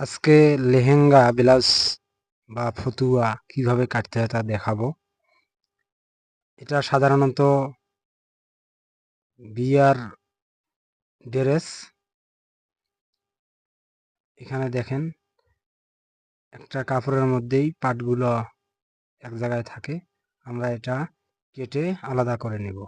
আজকে লেহেঙ্গা, ব্লাউজ বা ফতুয়া কীভাবে কাটতে হয় তা দেখাবো। এটা সাধারণত বিয়ার ড্রেস। এখানে দেখেন, একটা কাপড়ের মধ্যেই পাটগুলো এক জায়গায় থাকে। আমরা এটা কেটে আলাদা করে নেব।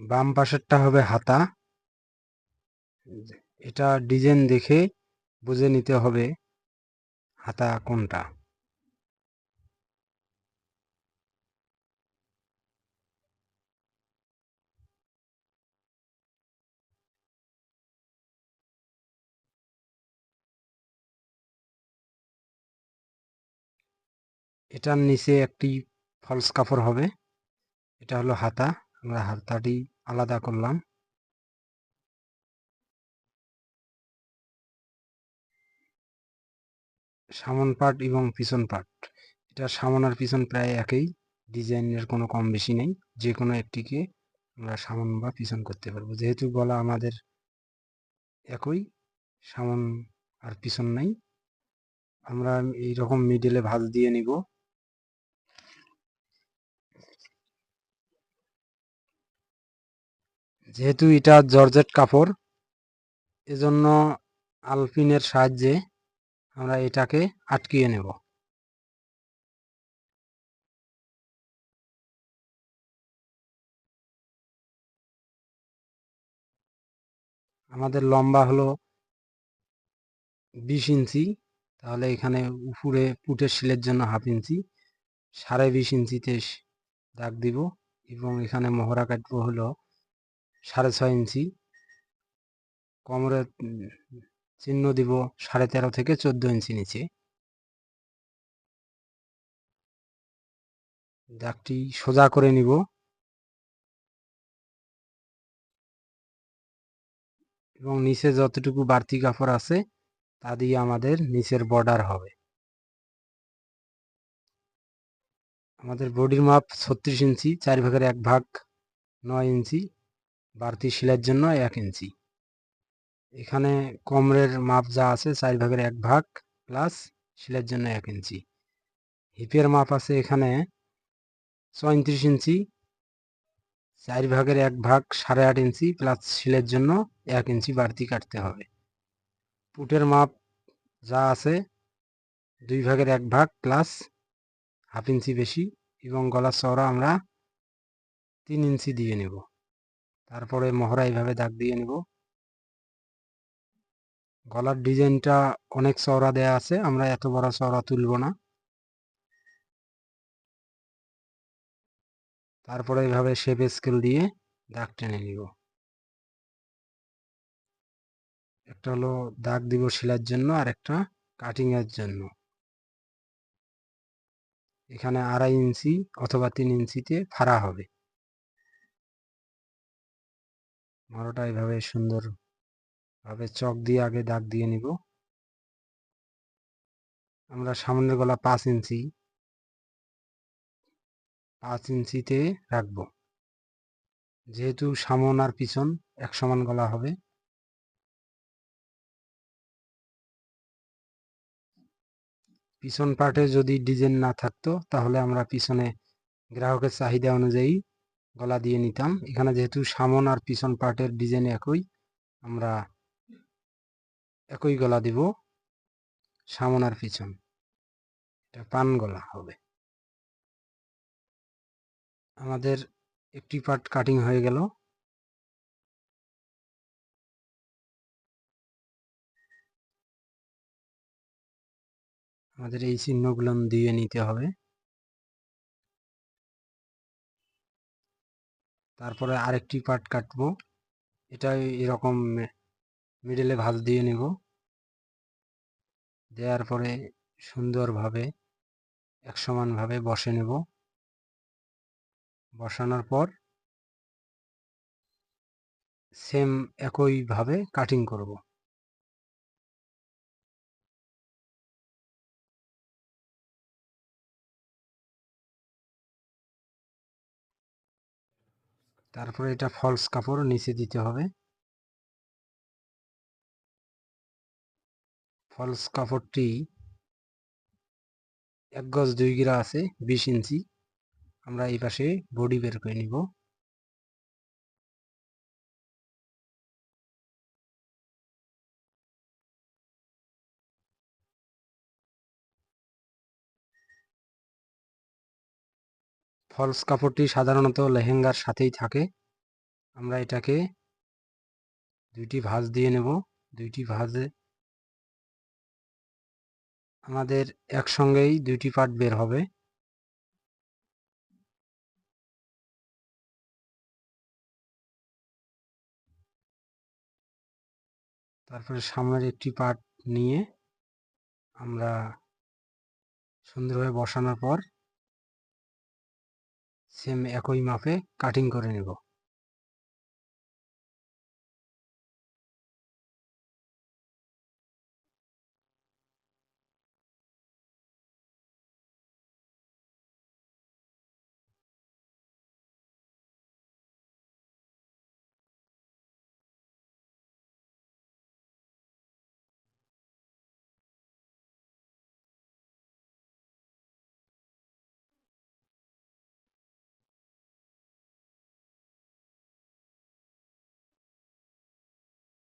বাম পাশেরটা হবে হাতা। এটা ডিজাইন দেখে বুঝে নিতে হবে হাতা কোনটা। এটার নিচে একটি ফলস কাপড় হবে। এটা হলো হাতা। আমরা হাতাটি আলাদা করলাম। সামন পার্ট এবং পিছন পার্ট এটা সামন আর পিছন প্রায় একই। ডিজাইনের কোনো কম বেশি নেই। যে কোনো একটিকে আমরা সামন বা পিছন করতে পারব। যেহেতু গলা আমাদের একই, সামন আর পিছন নাই। আমরা এই রকম মিডিলে ভাঁজ দিয়ে নিব। যেহেতু এটা জর্জেট কাপড়, এজন্য আলপিনের সাহায্যে আমরা এটাকে আটকিয়ে নেব। আমাদের লম্বা হলো বিশ ইঞ্চি, তাহলে এখানে উপরে পুটের শিলের জন্য হাফ ইঞ্চি, সাড়ে বিশ ইঞ্চিতে দাগ দিব এবং এখানে মহড়া কাটবো হলো সাড়ে ছয় ইঞ্চি। কোমরের চিহ্ন দিব সাড়ে তেরো থেকে চোদ্দ ইঞ্চি নিচে। দাগটি সোজা করে নিব। এবং নিচে যতটুকু বাড়তি কাপড় আছে, তা দিয়ে আমাদের নিচের বর্ডার হবে। আমাদের বডির মাপ ছত্রিশ ইঞ্চি, চার ভাগের এক ভাগ নয় ইঞ্চি। বাড়তি শিলার জন্য এক ইঞ্চি। এখানে কমরের মাপ যা আছে চার ভাগের এক ভাগ প্লাস শিলের জন্য এক ইঞ্চি। হিপের মাপ আছে এখানে চৌত্রিশ ইঞ্চি, চার ভাগের এক ভাগ সাড়ে আট ইঞ্চি প্লাস শিলের জন্য এক ইঞ্চি বাড়তি কাটতে হবে। পুটের মাপ যা আছে দুই ভাগের এক ভাগ প্লাস হাফ ইঞ্চি বেশি এবং গলার চওড়া আমরা তিন ইঞ্চি দিয়ে নেব। তারপরে মহড়া এইভাবে দাগ দিয়ে নেব। গলার ডিজাইনটা অনেক চওড়া দেয়া আছে, আমরা এত বড় চওড়া তুলব না। তারপরে এইভাবে শেপ স্কেল দিয়ে দাগ টেনে নিব। একটা হলো দাগ দিব শিলার জন্য, আর একটা কাটিং এর জন্য। এখানে আড়াই ইঞ্চি অথবা তিন ইঞ্চিতে ফাড়া হবে। মারোটা এইভাবে সুন্দর ভাবে চক দিয়ে আগে দাগ দিয়ে নিব। আমরা সামনের গলা পাঁচ ইঞ্চি, পাঁচ ইঞ্চিতে রাখব। যেহেতু সামন আর পিছন এক সমান গলা হবে। পিছন পার্টে যদি ডিজাইন না থাকতো, তাহলে আমরা পিছনে গ্রাহকের চাহিদা অনুযায়ী গলা দিয়ে নিতাম। এখানে যেহেতু সামন আর পিছন পার্টের ডিজাইন একই, আমরা একই গলা দিব, সামন আর পিছন। এটা পান গলা হবে। আমাদের একটি পার্ট কাটিং হয়ে গেল। আমাদের এই চিহ্নগুলো দিয়ে নিতে হবে। তারপরে আরেকটি পার্ট কাটবো। এটা এরকম মিডলে ভাঁজ দিয়ে নেব। দেওয়ার পরে সুন্দরভাবে এক সমানভাবে বসে নেব। বসানোর পর সেম একইভাবে কাটিং করব। তারপরে এটা ফলস কাপড় নিচে দিতে হবে। ফলস কাপড়টি এক গজ দুই গিরা আছে, বিশ ইঞ্চি। আমরা এই পাশে বডি বের করে নিব। ফলস কাপড়টি সাধারণত লেহেঙ্গার সাথেই থাকে। আমরা এটাকে দুইটি ভাঁজ দিয়ে নেব। দুইটি ভাঁজে আমাদের একসঙ্গেই দুইটি পার্ট বের হবে। তারপরে সামনের একটি পার্ট নিয়ে আমরা সুন্দরভাবে বসানোর পর সেম একই মাপে কাটিং করে নেব।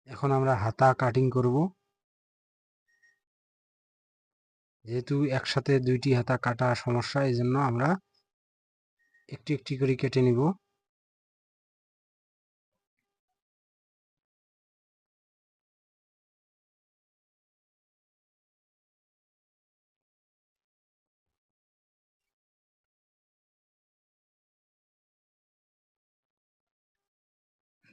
এখন আমরা হাতা কাটিং করব। যেহেতু একসাথে দুইটি হাতা কাটা সমস্যা, এই জন্য আমরা একটি একটি করে কেটে নিব।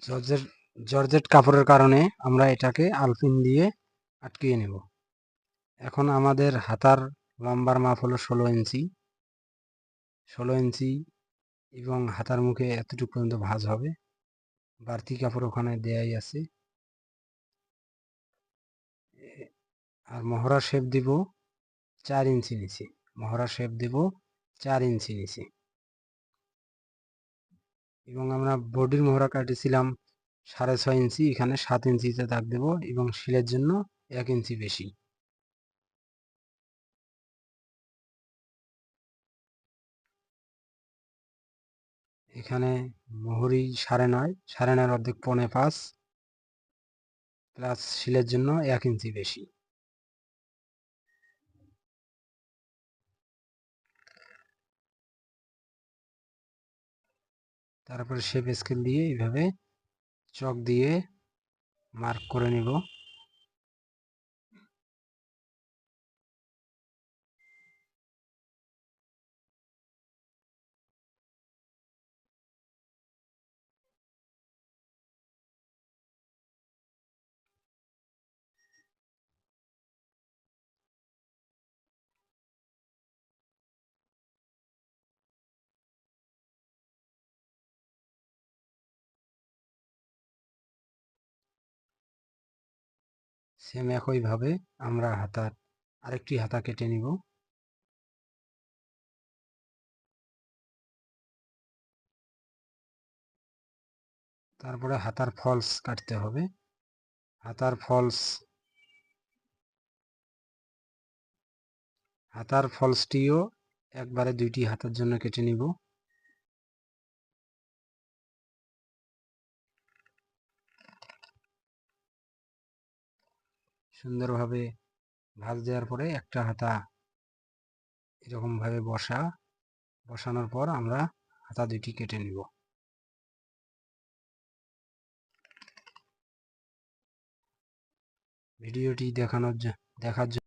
জর্জেট জর্জেট কাপড়ের কারণে আমরা এটাকে আলপিন দিয়ে আটকিয়ে নেব। এখন আমাদের হাতার লম্বার মাপ হলো ষোলো ইঞ্চি। ষোলো ইঞ্চি এবং হাতার মুখে এতটুকু পর্যন্ত ভাঁজ হবে। বাড়তি কাপড় ওখানে দেয়াই আছে। আর মহড়া শেপ দিব চার ইঞ্চি নিচে। মহড়া শেপ দিব চার ইঞ্চি নিচে। এবং আমরা বডির মহড়া কাটেছিলাম সাড়ে ছয় ইঞ্চি, এখানে সাত ইঞ্চিতে দাগ দেব এবং শিলের জন্য এক ইঞ্চি বেশি। এখানে মোহরি সাড়ে নয়, সাড়ে নয়ের অর্ধেক পনে পাঁচ, প্লাস শিলের জন্য এক ইঞ্চি বেশি। তারপরে শেপ স্কেল দিয়ে এইভাবে চক দিয়ে মার্ক করে নিব। সেম একইভাবে আমরা হাতার আরেকটি হাতা কেটে নিব। তারপরে হাতার ফলস কাটতে হবে। হাতার ফলস হাতার ফলসটিও একবারে দুইটি হাতার জন্য কেটে নিব। সুন্দরভাবে ভাঁজ দেওয়ার পরে একটা হাতা এরকমভাবে বসা, বসানোর পর আমরা হাতা দুটি কেটে নিব। ভিডিওটি দেখানোর দেখার জন্য